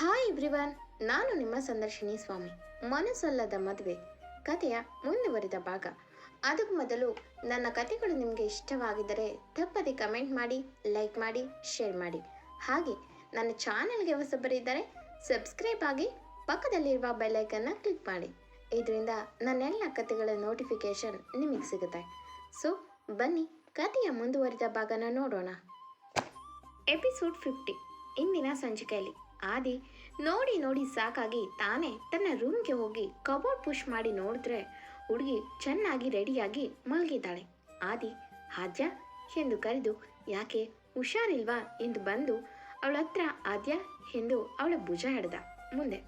Hi everyone ನಾನು ನಿಮ್ಮ ಸಂದರ್ಶಿನಿ ಸ್ವಾಮಿ. ಮನಸ್ಸಲ್ಲದ ಮದುವೆ, ಕಥೆಯ ಮುಂದುವರಿದ ಭಾಗ. ಅದಕ್ಕೂ ಮೊದಲು ನನ್ನ ಕಥೆಗಳು ನಿಮಗೆ ಇಷ್ಟವಾಗಿದ್ದರೆ ತಪ್ಪದೆ ಕಮೆಂಟ್ ಮಾಡಿ, ಲೈಕ್ ಮಾಡಿ, ಶೇರ್ ಮಾಡಿ. ಹಾಗೆ ನನ್ನ ಚಾನೆಲ್ಗೆ ಹೊಸಬರಿದ್ದರೆ ಸಬ್ಸ್ಕ್ರೈಬ್ ಆಗಿ ಪಕ್ಕದಲ್ಲಿರುವ ಬೆಲ್ಲೈಕನ್ನ ಕ್ಲಿಕ್ ಮಾಡಿ. ಇದರಿಂದ ನನ್ನೆಲ್ಲ ಕಥೆಗಳ ನೋಟಿಫಿಕೇಶನ್ ನಿಮಗೆ ಸಿಗುತ್ತೆ. ಸೊ, ಬನ್ನಿ ಕಥೆಯ ಮುಂದುವರಿದ ಭಾಗನ ನೋಡೋಣ. ಎಪಿಸೋಡ್ ಫಿಫ್ಟಿ, ಇಂದಿನ ಸಂಚಿಕೆಯಲ್ಲಿ. ಆದಿ ನೋಡಿ ನೋಡಿ ಸಾಕಾಗಿ ತಾನೇ ತನ್ನ ರೂಮ್ಗೆ ಹೋಗಿ ಕಬೋರ್ಡ್ ಪುಷ್ ಮಾಡಿ ನೋಡಿದ್ರೆ ಹುಡುಗಿ ಚೆನ್ನಾಗಿ ರೆಡಿಯಾಗಿ ಮಲಗಿದ್ದಾಳೆ. ಆದಿ, ಆದ್ಯ ಎಂದು ಕರೆದು, ಯಾಕೆ, ಹುಷಾರಿಲ್ವಾ? ಎಂದು ಬಂದು ಅವಳ ಹತ್ರ ಆದ್ಯ ಎಂದು ಅವಳ ಭುಜ ಹಿಡ್ದ ಮುಂದೆ,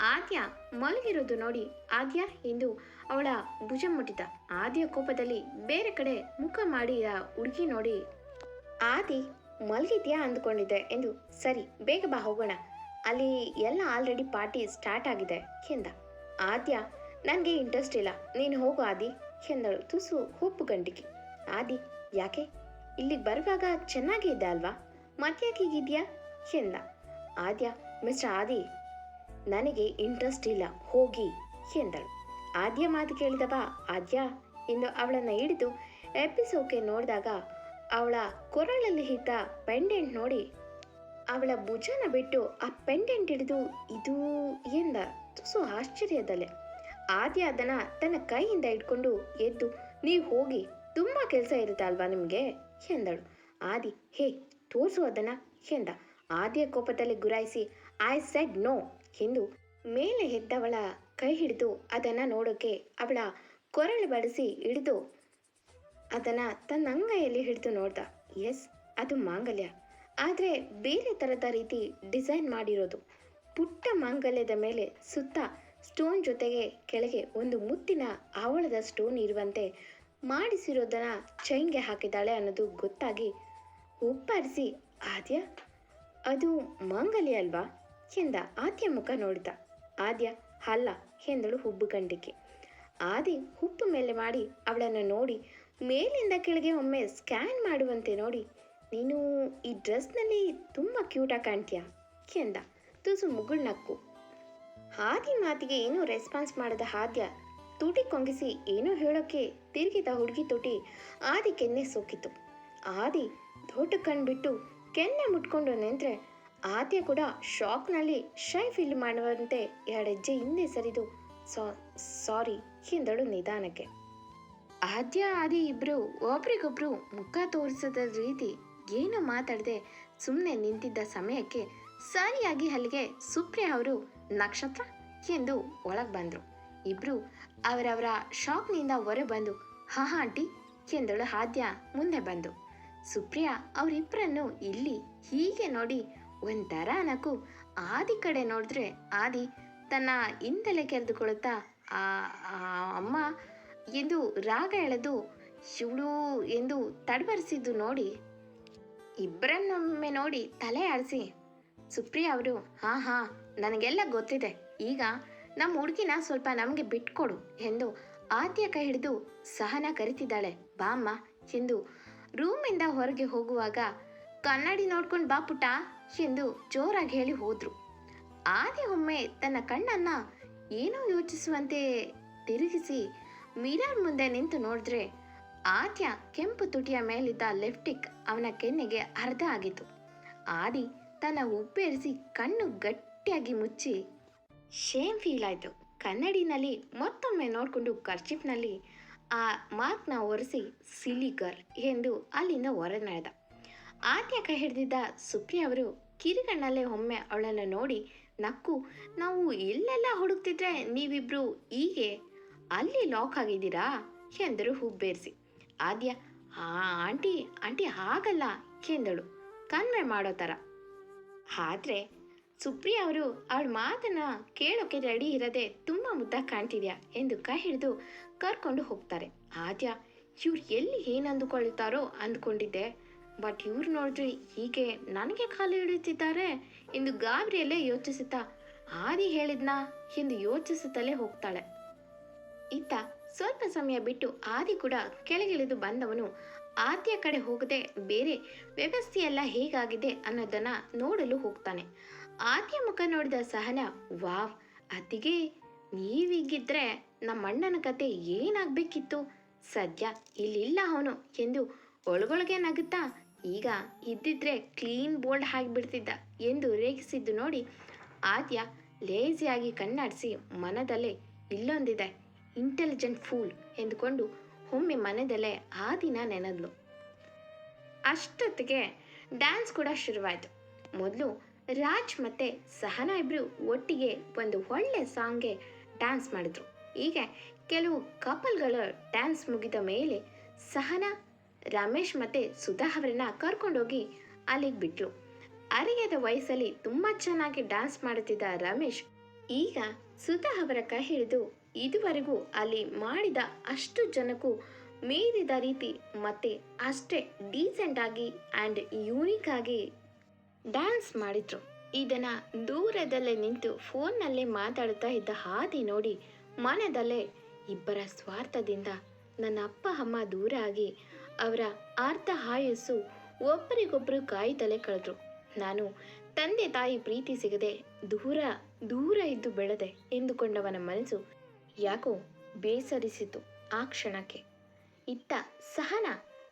ಆದ್ಯ, ಮಲಗಿರೋದು ನೋಡಿ, ಆದ್ಯ? ಎಂದು ಅವಳ ಭುಜ ಮುಟ್ಟಿದ. ಆದ್ಯ ಕೋಪದಲ್ಲಿ ಬೇರೆ ಕಡೆ ಮುಖ ಮಾಡಿದ ಹುಡುಗಿ ನೋಡಿ, ಆದಿ ಮಲಗಿದ್ಯಾ ಅಂದ್ಕೊಂಡಿದ್ದೆ ಎಂದು ಸರಿ, ಬೇಗ ಬಾ ಹೋಗೋಣ. ಅಲ್ಲಿ ಎಲ್ಲ ಆಲ್ರೆಡಿ ಪಾರ್ಟಿ ಸ್ಟಾರ್ಟ್ ಆಗಿದೆ ಎಂದ. ಆದ್ಯ, ನನಗೆ ಇಂಟ್ರೆಸ್ಟ್ ಇಲ್ಲ. ನೀನು ಹೋಗು ಆದಿ ಎಂದಳು ತುಸು ಹುಪ್ಪು ಗಂಟಿಗೆ ಆದಿ, ಯಾಕೆ? ಇಲ್ಲಿಗೆ ಬರುವಾಗ ಚೆನ್ನಾಗೇ ಇದ್ದ ಅಲ್ವಾ? ಮತ್ತ್ಯಾಕೆ ಹೀಗಿದ್ಯಾ ಎಂದ. ಆದ್ಯ ಮಿಸ್ಟರ್ ಆದಿ, ನನಗೆ ಇಂಟ್ರೆಸ್ಟ್ ಇಲ್ಲ. ಹೋಗಿ ಎಂದಳು. ಆದ್ಯ ಮಾತು ಕೇಳಿದವಾ ಆದ್ಯ ಎಂದು ಅವಳನ್ನು ಹಿಡಿದು ಎಪಿಸೋಕೆ ನೋಡಿದಾಗ ಅವಳ ಕೊರಳಲ್ಲಿ ಹಿತ ಪೆಂಡೆಂಟ್ ನೋಡಿ, ಅವಳ ಭುಜನ ಬಿಟ್ಟು ಆ ಪೆಂಡೆಂಟ್ ಹಿಡಿದು ಇದು ಎಂದ ತುಸು ಆಶ್ಚರ್ಯದಲ್ಲೇ. ಆದಿ ಅದನ್ನ ತನ್ನ ಕೈಯಿಂದ ಇಟ್ಕೊಂಡು ಎದ್ದು, ನೀವು ಹೋಗಿ ತುಂಬ ಕೆಲಸ ಇರುತ್ತೆ ಅಲ್ವಾ ನಿಮಗೆ? ಎಂದಳು. ಆದಿ, ಹೇ, ತೋರಿಸು ಅದನ್ನ, ಎಂದ. ಆದಿಯ ಕೋಪದಲ್ಲಿ ಗುರಾಯಿಸಿ, ಐ ಸೆಡ್ ನೋ, ಎಂದು ಮೇಲೆ ಎದ್ದವಳ ಕೈ ಹಿಡಿದು ಅದನ್ನು ನೋಡೋಕೆ ಅವಳ ಕೊರಳು ಬಡಿಸಿ ಹಿಡಿದು ಅದನ್ನ ತನ್ನ ಅಂಗೈಯಲ್ಲಿ ಹಿಡಿದು ನೋಡ್ದ. ಎಸ್, ಅದು ಮಾಂಗಲ್ಯ. ಆದರೆ ಬೇರೆ ಥರದ ರೀತಿ ಡಿಸೈನ್ ಮಾಡಿರೋದು. ಪುಟ್ಟ ಮಾಂಗಲ್ಯದ ಮೇಲೆ ಸುತ್ತ ಸ್ಟೋನ್ ಜೊತೆಗೆ ಕೆಳಗೆ ಒಂದು ಮುತ್ತಿನ ಆವಳದ ಸ್ಟೋನ್ ಇರುವಂತೆ ಮಾಡಿಸಿರೋದನ್ನ ಚೈನ್ಗೆ ಹಾಕಿದ್ದಾಳೆ ಅನ್ನೋದು ಗೊತ್ತಾಗಿ ಒಪ್ಪಾರಿಸಿ ಆದ್ಯ, ಅದು ಮಾಂಗಲ್ಯ ಅಲ್ವಾ? ಎಂದ ಆದ್ಯ ಮುಖ ನೋಡಿದ. ಆದ್ಯ, ಅಲ್ಲ, ಎಂದಳು ಹುಬ್ಬುಗಂಡಿಕೆ. ಆದಿ ಹುಪ್ಪು ಮೇಲೆ ಮಾಡಿ ಅವಳನ್ನು ನೋಡಿ ಮೇಲಿಂದ ಕೆಳಗೆ ಒಮ್ಮೆ ಸ್ಕ್ಯಾನ್ ಮಾಡುವಂತೆ ನೋಡಿ. ನೀನು ಈ ಡ್ರೆಸ್ನಲ್ಲಿ ತುಂಬ ಕ್ಯೂಟಾಗಿ ಕಾಣ್ತೀಯ? ಎಂದ. ತುಸು ಮುಗುಳ್ನಕ್ಕು ಹಾದಿ ಮಾತಿಗೆ ಏನೂ ರೆಸ್ಪಾನ್ಸ್ ಮಾಡದ ಹಾದ್ಯ ತುಟಿ ಕೊಂಗಿಸಿ ಏನೋ ಹೇಳೋಕ್ಕೆ ತಿರುಗಿದ ಹುಡುಗಿ ತುಟಿ ಆದಿ ಕೆನ್ನೆ ಸೋಕಿತು ಆದಿ ದೊಡ್ಡ ಕಣ್ಬಿಟ್ಟು ಕೆನ್ನೆ ಮುಟ್ಕೊಂಡು ನಿಂತ್ರೆ ಆದ್ಯ ಕೂಡ ಶಾಕ್ನಲ್ಲಿ ಶೈ ಫೀಲ್ ಮಾಡುವಂತೆ ಎರಡು ಹೆಜ್ಜೆ ಹಿಂದೆ ಸರಿದು ಸಾರಿ, ಎಂದಳು ನಿಧಾನಕ್ಕೆ. ಆದ್ಯ ಆದಿ ಇಬ್ರು, ಒಬ್ರಿಗೊಬ್ರು ಮುಖ ತೋರಿಸದ ರೀತಿ ಏನು ಮಾತಾಡದೆ ಸುಮ್ಮನೆ ನಿಂತಿದ್ದ ಸಮಯಕ್ಕೆ ಸರಿಯಾಗಿ ಅಲ್ಲಿಗೆ ಸುಪ್ರಿಯಾ ಅವರು, ನಕ್ಷತ್ರ? ಎಂದು ಒಳಗೆ ಬಂದರು. ಇಬ್ರು ಅವರವರ ಶಾಕ್ನಿಂದ ಹೊರ ಬಂದು ಹಾ ಆಂಟಿ ಎಂದಳು ಆದ್ಯ ಮುಂದೆ ಬಂದು. ಸುಪ್ರಿಯಾ ಅವರಿಬ್ಬರನ್ನು ಇಲ್ಲಿ ಹೀಗೆ ನೋಡಿ ಒಂಥರ ನಕು ಆದಿ ಕಡೆ ನೋಡಿದ್ರೆ ಆದಿ ತನ್ನ ಹಿಂದೆಲೆ ಕೆರೆದುಕೊಳ್ಳುತ್ತಾ ಆ, ಅಮ್ಮ ಎಂದು ರಾಗ ಎಳೆದು ಶಿವಳು ಎಂದು ತಡಬರಿಸಿದ್ದು ನೋಡಿ ಇಬ್ಬರನ್ನೊಮ್ಮೆ ನೋಡಿ ತಲೆ ಆಡಿಸಿ. ಸುಪ್ರಿಯಾ ಅವರು, ಹಾಂ ಹಾಂ, ನನಗೆಲ್ಲ ಗೊತ್ತಿದೆ. ಈಗ ನಮ್ಮ ಹುಡುಗಿನ ಸ್ವಲ್ಪ ನಮಗೆ ಬಿಟ್ಕೊಡು ಎಂದು ಆದ್ಯ ಕೈ ಹಿಡಿದು ಸಹನ ಕರಿತಿದ್ದಾಳೆ. ಬಾಮ್ಮ ಎಂದು ರೂಮಿಂದ ಹೊರಗೆ ಹೋಗುವಾಗ ಕನ್ನಡಿ ನೋಡ್ಕೊಂಡು ಬಾ ಪುಟ ಎಂದು ಜೋರಾಗಿ ಹೇಳಿ ಹೋದ್ರು. ಆದಿ ಒಮ್ಮೆ ತನ್ನ ಕಣ್ಣನ್ನ ಏನೋ ಯೋಚಿಸುವಂತೆ ತಿರುಗಿಸಿ ಮಿರರ್ ಮುಂದೆ ನಿಂತು ನೋಡಿದ್ರೆ ಆದ್ಯ ಕೆಂಪು ತುಟಿಯ ಮೇಲಿದ್ದ ಲೆಫ್ಟಿಕ್ ಅವನ ಕೆನ್ನೆಗೆ ಅರ್ಧ ಆಗಿತ್ತು. ಆದಿ ತನ್ನ ಉಬ್ಬೇರಿಸಿ ಕಣ್ಣು ಗಟ್ಟಿಯಾಗಿ ಮುಚ್ಚಿ, ಶೇಮ್ ಫೀಲ್ ಆಯಿತು. ಕನ್ನಡಿನಲ್ಲಿ ಮತ್ತೊಮ್ಮೆ ನೋಡಿಕೊಂಡು ಕರ್ಚಿಪ್ನಲ್ಲಿ ಆ ಮಾರ್ಕ್ನ ಒರೆಸಿ ಸಿಲಿಗರ್ ಎಂದು ಅಲ್ಲಿಂದ ಹೊರ ನಡೆದ ಆದ್ಯ ಕೈ ಹಿಡಿದಿದ್ದ ಸುಪ್ರಿಯ ಅವರು ಕಿರಿಗಣ್ಣಲ್ಲೇ ಒಮ್ಮೆ ಅವಳನ್ನು ನೋಡಿ, ನಕ್ಕು, ನಾವು ಎಲ್ಲೆಲ್ಲ ಹುಡುಕ್ತಿದ್ರೆ ನೀವಿಬ್ರು ಹೀಗೆ ಅಲ್ಲಿ ಲಾಕ್ ಆಗಿದ್ದೀರಾ? ಎಂದರು ಹುಬ್ಬೇರಿಸಿ. ಆದ್ಯ, ಆ, ಆಂಟಿ ಆಂಟಿ ಹಾಗಲ್ಲ, ಎಂದಳು. ಕನ್ವೆ ಮಾಡೋ ಥರ ಆದರೆ, ಸುಪ್ರಿಯ ಅವರು ಅವಳ ಮಾತನ್ನ ಕೇಳೋಕೆ ರೆಡಿ ಇರದೆ ತುಂಬ ಮುದ್ದಾಗಿ ಕಾಣ್ತಿದ್ಯಾ ಎಂದು ಕೈ ಹಿಡಿದು ಕರ್ಕೊಂಡು ಹೋಗ್ತಾರೆ. ಆದ್ಯ, ಇವ್ರು ಎಲ್ಲಿ ಏನು ಅಂದುಕೊಳ್ತಾರೋ ಅಂದ್ಕೊಂಡಿದ್ದೆ. ಬಟ್ ಇವ್ರು ನೋಡಿದ್ರೆ ಹೀಗೆ ನನಗೆ ಕಾಲು ಹಿಡಿಯುತ್ತಿದ್ದಾರೆ ಎಂದು ಗಾಬರಿಯಲ್ಲೇ ಯೋಚಿಸುತ್ತಾ, ಆದಿ ಹೇಳಿದ್ನಾ? ಎಂದು ಯೋಚಿಸುತ್ತಲೇ ಹೋಗ್ತಾಳೆ. ಇತ್ತ ಸ್ವಲ್ಪ ಸಮಯ ಬಿಟ್ಟು ಆದಿ ಕೂಡ ಕೆಳಗಿಳಿದು ಬಂದವನು. ಆದ್ಯ ಕಡೆ ಹೋಗದೆ ಬೇರೆ ವ್ಯವಸ್ಥೆಯೆಲ್ಲ ಹೇಗಾಗಿದೆ ಅನ್ನೋದನ್ನ ನೋಡಲು ಹೋಗ್ತಾನೆ. ಆದ್ಯ ಮುಖ ನೋಡಿದ ಸಹನ, ವಾವ್ ಅತಿಗೆ ನೀವಿಗಿದ್ರೆ ನಮ್ಮಣ್ಣನ ಕತೆ ಏನಾಗ್ಬೇಕಿತ್ತು? ಸದ್ಯ ಇಲ್ಲಿಲ್ಲ ಅವನು ಎಂದು ಒಳಗೊಳಗೆ ನಗುತ್ತಾ, ಈಗ ಇದ್ದಿದ್ರೆ ಕ್ಲೀನ್ ಬೋಲ್ಡ್ ಆಗಿಬಿಡ್ತಿದ್ದ ಎಂದು ರೇಗಿಸಿದ್ದು ನೋಡಿ ಆದ್ಯ ಲೇಜಿಯಾಗಿ ಕಣ್ಣಾಡಿಸಿ ಮನದಲ್ಲೇ ಇಲ್ಲೊಂದಿದೆ. ಇಂಟೆಲಿಜೆಂಟ್ ಫೂಲ್ ಎಂದುಕೊಂಡು ಒಮ್ಮೆ ಮನದಲ್ಲೇ ಆ ದಿನ ನೆನೆದ್ಲು. ಅಷ್ಟೊತ್ತಿಗೆ ಡ್ಯಾನ್ಸ್ ಕೂಡ ಶುರುವಾಯಿತು. ಮೊದಲು ರಾಜ್ ಮತ್ತೆ ಸಹನಾ ಇಬ್ರು ಒಟ್ಟಿಗೆ ಒಂದು ಒಳ್ಳೆ ಸಾಂಗ್ಗೆ ಡ್ಯಾನ್ಸ್ ಮಾಡಿದ್ರು. ಹೀಗೆ ಕೆಲವು ಕಪಲ್ಗಳು ಡ್ಯಾನ್ಸ್ ಮುಗಿದ ಮೇಲೆ ಸಹನಾ, ರಮೇಶ್ ಮತ್ತೆ ಸುಧಾ ಅವರನ್ನ ಕರ್ಕೊಂಡೋಗಿ ಅಲ್ಲಿಗೆ ಬಿಟ್ಲು. ಅರಿಯದ ವಯಸ್ಸಲ್ಲಿ ತುಂಬ ಚೆನ್ನಾಗಿ ಡ್ಯಾನ್ಸ್ ಮಾಡುತ್ತಿದ್ದ ರಮೇಶ್ ಈಗ ಸುಧಾ ಅವರ ಕೈ ಹಿಡಿದು ಇದುವರೆಗೂ ಅಲ್ಲಿ ಮಾಡಿದ ಅಷ್ಟು ಜನಕ್ಕೂ ಮೀರಿದ ರೀತಿ ಮತ್ತೆ ಅಷ್ಟೇ ಡೀಸೆಂಟ್ ಆಗಿ ಆ್ಯಂಡ್ ಯೂನಿಕ್ ಆಗಿ ಡ್ಯಾನ್ಸ್ ಮಾಡಿದ್ರು. ಇದನ್ನ ದೂರದಲ್ಲೇ ನಿಂತು ಫೋನ್ನಲ್ಲೇ ಮಾತಾಡುತ್ತಾ ಇದ್ದ ಹಾದಿ ನೋಡಿ ಮನದಲ್ಲೇ ಇಬ್ಬರ ಸ್ವಾರ್ಥದಿಂದ ನನ್ನ ಅಪ್ಪ, ಅಮ್ಮ ದೂರ ಆಗಿ ಅವರ ಅರ್ಧ ಆಯಸ್ಸು ಒಬ್ಬರಿಗೊಬ್ಬರು ಕಾಯ್ದಲೇ ಕಳೆದ್ರು. ನಾನು ತಂದೆ ತಾಯಿ ಪ್ರೀತಿ ಸಿಗದೆ ದೂರ ದೂರ ಇದ್ದು ಬೆಳೆದೆ ಎಂದುಕೊಂಡವನ ಮನಸ್ಸು ಯಾಕೋ ಬೇಸರಿಸಿತು ಆ ಕ್ಷಣಕ್ಕೆ. ಇತ್ತ ಸಹನ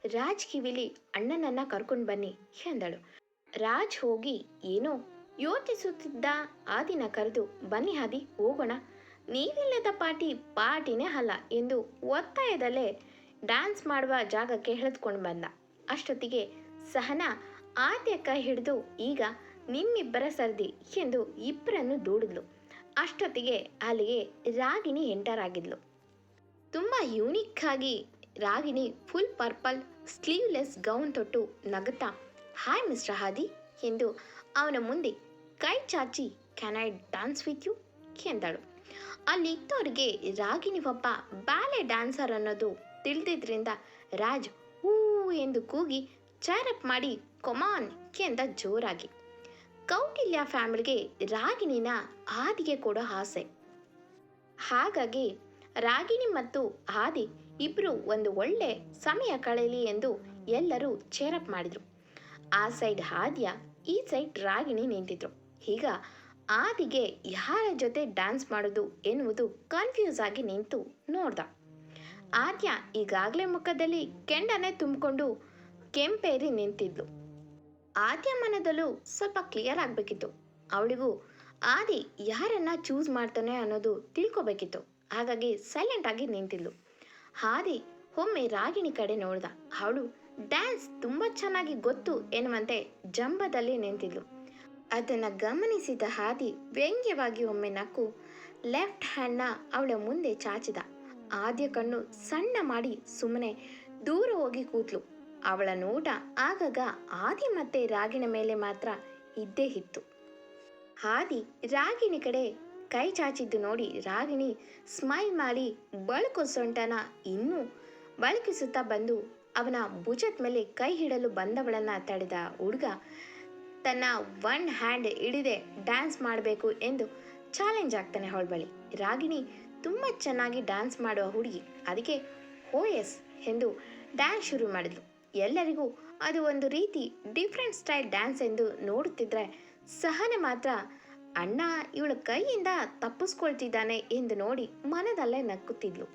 ರಾಜ್ ಕಿವಿಲಿ ಅಣ್ಣನನ್ನ ಕರ್ಕೊಂಡು ಬನ್ನಿ ಎಂದಳು. ರಾಜ್ ಹೋಗಿ ಏನೋ ಯೋಚಿಸುತ್ತಿದ್ದ ಆ ದಿನ ಕರೆದು, ಬನ್ನಿ ಹಾದಿ, ಹೋಗೋಣ. ನೀವಿಲ್ಲದ ಪಾಟಿ ಪಾಟಿನೇ ಅಲ್ಲ ಎಂದು ಒತ್ತಾಯದಲ್ಲೇ ಡ್ಯಾನ್ಸ್ ಮಾಡುವ ಜಾಗಕ್ಕೆ ಎಳೆದುಕೊಂಡು ಬಂದ. ಅಷ್ಟೊತ್ತಿಗೆ ಸಹನ ಆದ್ಯಕ್ಕ ಹಿಡಿದು, ಈಗ ನಿಮ್ಮಿಬ್ಬರ ಸರ್ದಿ ಎಂದು ಇಬ್ಬರನ್ನು ದೂಡಿದ್ಲು. ಅಷ್ಟೊತ್ತಿಗೆ ಅಲ್ಲಿಗೆ ರಾಗಿಣಿ ಎಂಟರ್ ಆಗಿದ್ಲು. ತುಂಬ ಯೂನಿಕ್ ಆಗಿ Ragini full purple sleeveless gown ತೊಟ್ಟು ನಗುತ್ತಾ ಹಾಯ್ ಮಿಸ್ಟರ್ ಹಾದಿ ಎಂದು ಅವನ ಮುಂದೆ ಕೈ ಚಾಚಿ can I dance with you ಎಂದಳು. ಅಲ್ಲಿದ್ದವರಿಗೆ ರಾಗಿಣಿ ಒಬ್ಬ ಬ್ಯಾಲೆ ಡ್ಯಾನ್ಸರ್ ಅನ್ನೋದು ತಿಳಿದಿದ್ರಿಂದ ರಾಜ್ ಹೂ ಎಂದು ಕೂಗಿ ಚಾರಪ್ ಮಾಡಿ ಕೊಮಾನ್ ಎಂದ ಜೋರಾಗಿ. ಕೌಟಿಲ್ಯ ಫ್ಯಾಮಿಲಿಗೆ ರಾಗಿಣಿನ ಆದಿಗೆ ಕೊಡೋ ಆಸೆ. ಹಾಗಾಗಿ ರಾಗಿಣಿ ಮತ್ತು ಆದಿ ಇಬ್ರು ಒಂದು ಒಳ್ಳೆ ಸಮಯ ಕಳೆಯಲಿ ಎಂದು ಎಲ್ಲರೂ ಚೇರಪ್ ಮಾಡಿದ್ರು. ಆ ಸೈಡ್ ಆದ್ಯ, ಈ ಸೈಡ್ ರಾಗಿಣಿ ನಿಂತಿದ್ರು. ಈಗ ಆದಿಗೆ ಯಾರ ಜೊತೆ ಡ್ಯಾನ್ಸ್ ಮಾಡೋದು ಎನ್ನುವುದು ಕನ್ಫ್ಯೂಸ್ ಆಗಿ ನಿಂತು ನೋಡ್ದ. ಆದ್ಯ ಈಗಾಗಲೇ ಮುಖದಲ್ಲಿ ಕೆಂಡನೆ ತುಂಬಿಕೊಂಡು ಕೆಂಪೇರಿ ನಿಂತಿದ್ಲು. ಆದ್ಯ ಮನದಲ್ಲೂ ಸ್ವಲ್ಪ ಕ್ಲಿಯರ್ ಆಗಬೇಕಿತ್ತು. ಅವಳಿಗೂ, ಆದಿ ಯಾರನ್ನ ಚೂಸ್ ಮಾಡ್ತಾನೆ ಅನ್ನೋದು ತಿಳ್ಕೊಬೇಕಿತ್ತು. ಹಾಗಾಗಿ ಸೈಲೆಂಟ್ ಆಗಿ ನಿಂತಿದ್ಲು. ಆದಿ ಒಮ್ಮೆ ರಾಗಿಣಿ ಕಡೆ ನೋಡ್ದ. ಅವಳು ಡ್ಯಾನ್ಸ್ ತುಂಬ ಚೆನ್ನಾಗಿ ಗೊತ್ತು ಎನ್ನುವಂತೆ ಜಂಬದಲ್ಲಿ ನಿಂತಿದ್ಲು. ಅದನ್ನು ಗಮನಿಸಿದ ಹಾದಿ ವ್ಯಂಗ್ಯವಾಗಿ ಒಮ್ಮೆ ನಕ್ಕು ಲೆಫ್ಟ್ ಹ್ಯಾಂಡ್ನ ಅವಳ ಮುಂದೆ ಚಾಚಿದ. ಆದ್ಯ ಕಣ್ಣು ಸಣ್ಣ ಮಾಡಿ ಸುಮ್ಮನೆ ದೂರ ಹೋಗಿ ಕೂತ್ಲು. ಅವಳ ನೋಟ ಆಗಾಗ ಆದಿ ಮತ್ತೆ ರಾಗಿನ ಮೇಲೆ ಮಾತ್ರ ಇದ್ದೇ ಇತ್ತು. ಆದಿ ರಾಗಿಣಿ ಕಡೆ ಕೈ ಚಾಚಿದ್ದು ನೋಡಿ ರಾಗಿಣಿ ಸ್ಮೈಲ್ ಮಾಡಿ ಬಳುಕು ಸೊಂಟನ ಇನ್ನೂ ಬಳಕಿಸುತ್ತಾ ಬಂದು ಅವನ ಭುಜದ ಮೇಲೆ ಕೈ ಹಿಡಲು ಬಂದವಳನ್ನ ತಡೆದ ಹುಡುಗ ತನ್ನ ಒನ್ ಹ್ಯಾಂಡ್ ಹಿಡಿದೆ ಡ್ಯಾನ್ಸ್ ಮಾಡಬೇಕು ಎಂದು ಚಾಲೆಂಜ್ ಆಗ್ತಾನೆ ಅವಳ ಬಳಿ. ರಾಗಿಣಿ ತುಂಬ ಚೆನ್ನಾಗಿ ಡ್ಯಾನ್ಸ್ ಮಾಡುವ ಹುಡುಗಿ. ಅದಕ್ಕೆ ಓ ಎಸ್ ಎಂದು ಡ್ಯಾನ್ಸ್ ಶುರು ಮಾಡಿದ್ಲು. ಎಲ್ಲರಿಗೂ ಅದು ಒಂದು ರೀತಿ ಡಿಫ್ರೆಂಟ್ ಸ್ಟೈಲ್ ಡ್ಯಾನ್ಸ್ ಎಂದು ನೋಡುತ್ತಿದ್ರೆ ಸಹನೆ ಮಾತ್ರ ಅಣ್ಣ ಇವಳ ಕೈಯಿಂದ ತಪ್ಪಿಸ್ಕೊಳ್ತಿದ್ದಾನೆ ಎಂದು ನೋಡಿ ಮನದಲ್ಲೇ ನಕ್ಕುತ್ತಿದ್ಲು.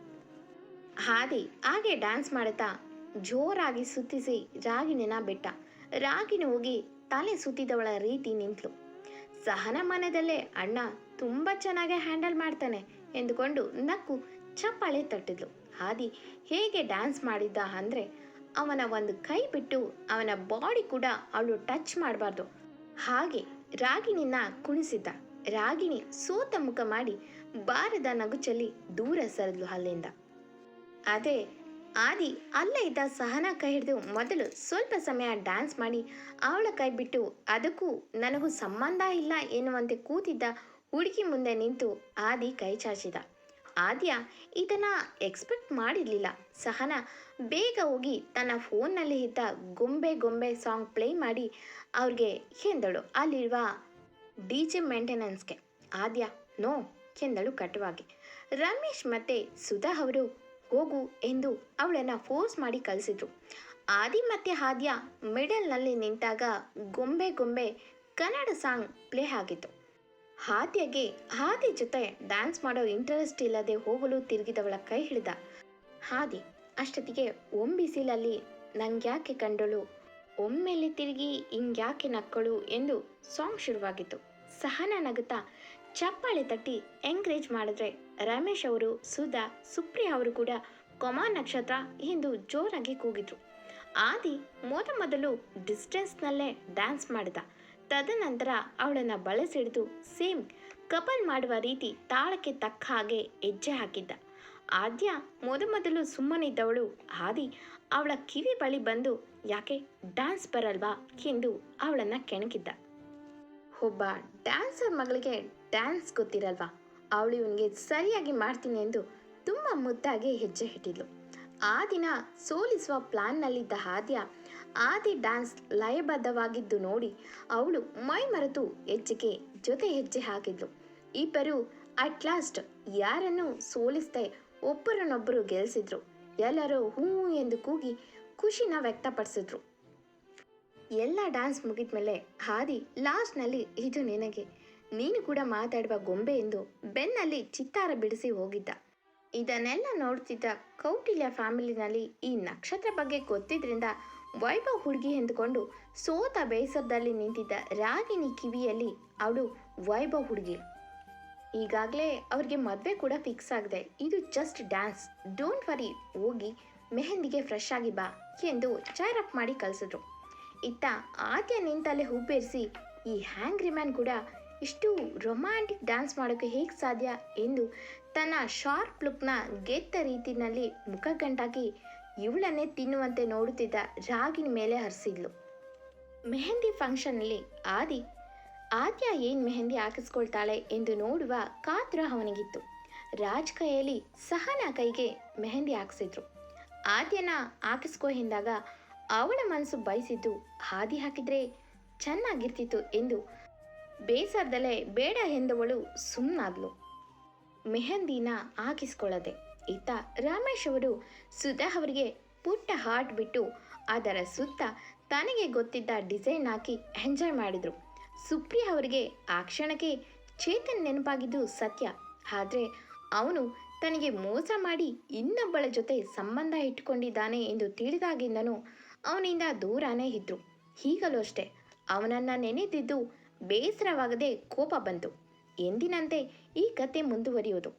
ಹಾದಿ ಹಾಗೆ ಡ್ಯಾನ್ಸ್ ಮಾಡುತ್ತಾ ಜೋರಾಗಿ ಸುತ್ತಿಸಿ ರಾಗಿಣಿನ ಬಿಟ್ಟ. ರಾಗಿನ ಹೋಗಿ ತಲೆ ಸುತ್ತಿದವಳ ರೀತಿ ನಿಂತ್ಲು. ಸಹನ ಮನದಲ್ಲೇ ಅಣ್ಣ ತುಂಬ ಚೆನ್ನಾಗಿ ಹ್ಯಾಂಡಲ್ ಮಾಡ್ತಾನೆ ಎಂದುಕೊಂಡು ನಕ್ಕು ಚಪ್ಪಾಳೆ ತಟ್ಟಿದ್ಲು. ಹಾದಿ ಹೇಗೆ ಡ್ಯಾನ್ಸ್ ಮಾಡಿದ್ದ ಅಂದರೆ ಅವನ ಒಂದು ಕೈ ಬಿಟ್ಟು ಅವನ ಬಾಡಿ ಕೂಡ ಅವಳು ಟಚ್ ಮಾಡಬಾರ್ದು. ಹಾಗೆ ರಾಗಿಣಿನ ಕುಣಿಸಿದ್ದ. ರಾಗಿಣಿ ಸೋತ ಮುಖ ಮಾಡಿ ಬಾರದ ನಗುಚಲ್ಲಿ ದೂರ ಸರಿದ್ಲು ಅಲ್ಲಿಂದ ಅದೇ ಆದಿ ಅಲ್ಲೇ ಇದ್ದ ಸಹನ ಕೈ ಹಿಡಿದು ಮೊದಲು ಸ್ವಲ್ಪ ಸಮಯ ಡ್ಯಾನ್ಸ್ ಮಾಡಿ ಅವಳ ಕೈ ಬಿಟ್ಟು ಅದಕ್ಕೂ ನನಗೂ ಸಂಬಂಧ ಇಲ್ಲ ಎನ್ನುವಂತೆ ಕೂತಿದ್ದ ಹುಡುಗಿ ಮುಂದೆ ನಿಂತು ಆದಿ ಕೈ ಚಾಚಿದ. ಆದ್ಯ ಇದನ್ನ ಎಕ್ಸ್ಪೆಕ್ಟ್ ಮಾಡಿರಲಿಲ್ಲ. ಸಹನ ಬೇಗ ಹೋಗಿ ತನ್ನ ಫೋನ್ನಲ್ಲಿ ಇದ್ದ ಗೊಂಬೆ ಗೊಂಬೆ ಸಾಂಗ್ ಪ್ಲೇ ಮಾಡಿ ಅವ್ರಿಗೆ ಎಂದಳು ಅಲ್ಲಿರುವ ಡಿ ಜೆ ಮೇಂಟೆನೆನ್ಸ್ಗೆ ಆದ್ಯ, ನೋ ಎಂದಳು ಕಟುವಾಗಿ. ರಮೇಶ್ ಮತ್ತೆ ಸುಧಾ ಅವರು, ಹೋಗು, ಎಂದು ಅವಳನ್ನು ಫೋರ್ಸ್ ಮಾಡಿ ಕಳಿಸಿದ್ರು. ಆದಿ ಮತ್ತೆ ಆದ್ಯ ಮಿಡಲ್ನಲ್ಲಿ ನಿಂತಾಗ ಗೊಂಬೆ ಗೊಂಬೆ ಕನ್ನಡ ಸಾಂಗ್ ಪ್ಲೇ ಆಗಿತ್ತು. ಹಾದಿಯಾಗೆ ಹಾದಿ ಜೊತೆ ಡ್ಯಾನ್ಸ್ ಮಾಡೋ ಇಂಟ್ರೆಸ್ಟ್ ಇಲ್ಲದೆ ಹೋಗಲು ತಿರುಗಿದವಳ ಕೈ ಹಿಡಿದ. ಹಾದಿ ಅಷ್ಟೊತ್ತಿಗೆ ಒಂಬಿಸಿಲಲ್ಲಿ ನಂಗ್ಯಾಕೆ ಕಂಡಳು? ಒಮ್ಮೆಲೆ ತಿರುಗಿ ಹಿಂಗ್ಯಾಕೆ ನಕ್ಕಳು ಎಂದು ಸಾಂಗ್ ಶುರುವಾಗಿತ್ತು. ಸಹನ ನಗುತ್ತಾ ಚಪ್ಪಾಳೆ ತಟ್ಟಿ ಎಂಕರೇಜ್ ಮಾಡಿದ್ರೆ ರಮೇಶ್ ಅವರು, ಸುಧಾ, ಸುಪ್ರಿಯಾ ಅವರು ಕೂಡ ಕೊಮಾ ನಕ್ಷತ್ರ ಎಂದು ಜೋರಾಗಿ ಕೂಗಿದ್ರು. ಆದಿ ಮೊದ ಮೊದಲು ಡಿಸ್ಟೆನ್ಸ್ನಲ್ಲೇ ಡ್ಯಾನ್ಸ್ ಮಾಡಿದ. ತದನಂತರ ಅವಳನ್ನು ಬಳಸಿಡಿದು ಸೇಮ್ ಕಪಲ್ ಮಾಡುವ ರೀತಿ ತಾಳಕ್ಕೆ ತಕ್ಕ ಹಾಗೆ ಹೆಜ್ಜೆ ಹಾಕಿದ್ದ. ಆದ್ಯ ಮೊದಮೊದಲು ಸುಮ್ಮನಿದ್ದವಳು ಆದಿ ಅವಳ ಕಿವಿ ಬಳಿ ಬಂದು, ಯಾಕೆ ಡ್ಯಾನ್ಸ್ ಬರಲ್ವಾ? ಎಂದು ಅವಳನ್ನು ಕೆಣಕಿದ್ದ. ಒಬ್ಬ ಡ್ಯಾನ್ಸರ್ ಮಗಳಿಗೆ ಡ್ಯಾನ್ಸ್ ಗೊತ್ತಿರಲ್ವಾ? ಅವಳು ಇವನಿಗೆ ಸರಿಯಾಗಿ ಮಾಡ್ತೀನಿ ಎಂದು ತುಂಬ ಮುದ್ದಾಗಿ ಹೆಜ್ಜೆ ಇಟ್ಟಿದ್ಲು. ಆ ದಿನ ಸೋಲಿಸುವ ಪ್ಲಾನ್ನಲ್ಲಿದ್ದ ಹಾದ್ಯ ಆದಿ ಡ್ಯಾನ್ಸ್ ಲಯಬದ್ಧವಾಗಿದ್ದು ನೋಡಿ ಅವಳು ಮೈ ಮರೆತು ಹೆಜ್ಜೆಗೆ ಜೊತೆ ಹೆಜ್ಜೆ ಹಾಕಿದ್ಲು. ಇಬ್ಬರು ಅಟ್ ಲಾಸ್ಟ್ ಯಾರನ್ನು ಸೋಲಿಸದೆ ಒಬ್ಬರನ್ನೊಬ್ಬರು ಗೆಲ್ಲಿಸಿದ್ರು ಎಲ್ಲರೂ ಹೂ ಎಂದು ಕೂಗಿ ಖುಷಿನ ವ್ಯಕ್ತಪಡಿಸಿದ್ರು. ಎಲ್ಲ ಡ್ಯಾನ್ಸ್ ಮುಗಿದ್ಮೇಲೆ ಹಾದಿ ಲಾಸ್ಟ್ನಲ್ಲಿ ಇದು ನಿನಗೆ. ನೀನು ಕೂಡ ಮಾತಾಡುವ ಗೊಂಬೆ ಎಂದು ಬೆನ್ನಲ್ಲಿ ಚಿತ್ತಾರ ಬಿಡಿಸಿ ಹೋಗಿದ್ದ. ಇದನ್ನೆಲ್ಲ ನೋಡ್ತಿದ್ದ ಕೌಟಿಲ್ಯ ಫ್ಯಾಮಿಲಿನಲ್ಲಿ ಈ ನಕ್ಷತ್ರ ಬಗ್ಗೆ ಗೊತ್ತಿದ್ರಿಂದ ವೈಭವ್ ಹುಡುಗಿ ಎಂದುಕೊಂಡು ಸೋತ ಬೇಸರದಲ್ಲಿ ನಿಂತಿದ್ದ ರಾಗಿಣಿ ಕಿವಿಯಲ್ಲಿ ಅವಳು ವೈಭವ್ ಹುಡುಗಿ. ಈಗಾಗಲೇ ಅವ್ರಿಗೆ ಮದುವೆ ಕೂಡ ಫಿಕ್ಸ್ ಆಗಿದೆ. ಇದು ಜಸ್ಟ್ ಡ್ಯಾನ್ಸ್ ಡೋಂಟ್ ವರಿ ಹೋಗಿ ಮೆಹಂದಿಗೆ ಫ್ರೆಶ್ ಆಗಿ ಬಾ ಎಂದು ಚೈರಪ್ ಮಾಡಿ ಕಳಿಸಿದ್ರು. ಇತ್ತ ಆದ್ಯ ನಿಂತಲ್ಲೇ ಹುಬ್ಬೇರಿಸಿ ಈ ಹ್ಯಾಂಗ್ರಿ ಮ್ಯಾನ್ ಕೂಡ ಇಷ್ಟು ರೊಮ್ಯಾಂಟಿಕ್ ಡ್ಯಾನ್ಸ್ ಮಾಡೋಕ್ಕೆ ಹೇಗೆ ಸಾಧ್ಯ ಎಂದು ತನ್ನ ಶಾರ್ಪ್ ಲುಕ್ನ ಗೆದ್ದ ರೀತಿಯಲ್ಲಿ ಮುಖ ಗಂಟಾಕಿ ಇವಳನ್ನೇ ತಿನ್ನುವಂತೆ ನೋಡುತ್ತಿದ್ದ ರಾಗಿನ ಮೇಲೆ ಹರಿಸಿದ್ಲು. ಮೆಹಂದಿ ಫಂಕ್ಷನ್ನಲ್ಲಿ ಆದಿ, ಆದ್ಯ ಏನು ಮೆಹಂದಿ ಹಾಕಿಸ್ಕೊಳ್ತಾಳೆ ಎಂದು ನೋಡುವ ಕಾತ್ರ ಅವನಿಗಿತ್ತು. ರಾಜ್ ಕೈಯಲ್ಲಿ ಸಹನ ಕೈಗೆ ಮೆಹಂದಿ ಹಾಕಿಸಿದ್ರು. ಆದ್ಯನ ಹಾಕಿಸ್ಕೋ ಎಂದಾಗ ಅವಳ ಮನಸ್ಸು ಬಯಸಿದ್ದು ಹಾದಿ ಹಾಕಿದ್ರೆ ಚೆನ್ನಾಗಿರ್ತಿತ್ತು ಎಂದು ಬೇಸರದಲ್ಲೇ ಬೇಡ ಎಂದವಳು ಸುಮ್ಮನಾದ್ಲು ಮೆಹಂದಿನ ಹಾಕಿಸ್ಕೊಳ್ಳದೆ. ಇತ್ತ ರಮೇಶ್ ಅವರು ಸುಧಾ ಅವರಿಗೆ ಪುಟ್ಟ ಹಾರ್ಟ್ ಬಿಟ್ಟು ಅದರ ಸುತ್ತ ತನಗೆ ಗೊತ್ತಿದ್ದ ಡಿಸೈನ್ ಹಾಕಿ ಎಂಜಾಯ್ ಮಾಡಿದರು. ಸುಪ್ರಿಯಾ ಅವರಿಗೆ ಆ ಕ್ಷಣಕ್ಕೆ ಚೇತನ್ ನೆನಪಾಗಿದ್ದು ಸತ್ಯ. ಆದರೆ ಅವನು ತನಗೆ ಮೋಸ ಮಾಡಿ ಇನ್ನೊಬ್ಬಳ ಜೊತೆ ಸಂಬಂಧ ಇಟ್ಟುಕೊಂಡಿದ್ದಾನೆ ಎಂದು ತಿಳಿದಾಗಿಂದನು ಅವನಿಂದ ದೂರನೇ ಇದ್ರು. ಈಗಲೂ ಅಷ್ಟೇ, ಅವನನ್ನು ನೆನೆದಿದ್ದು ಬೇಸರವಾಗದೆ ಕೋಪ ಬಂತು. ಎಂದಿನಂತೆ ಈ ಕತೆ ಮುಂದುವರಿಯುವುದು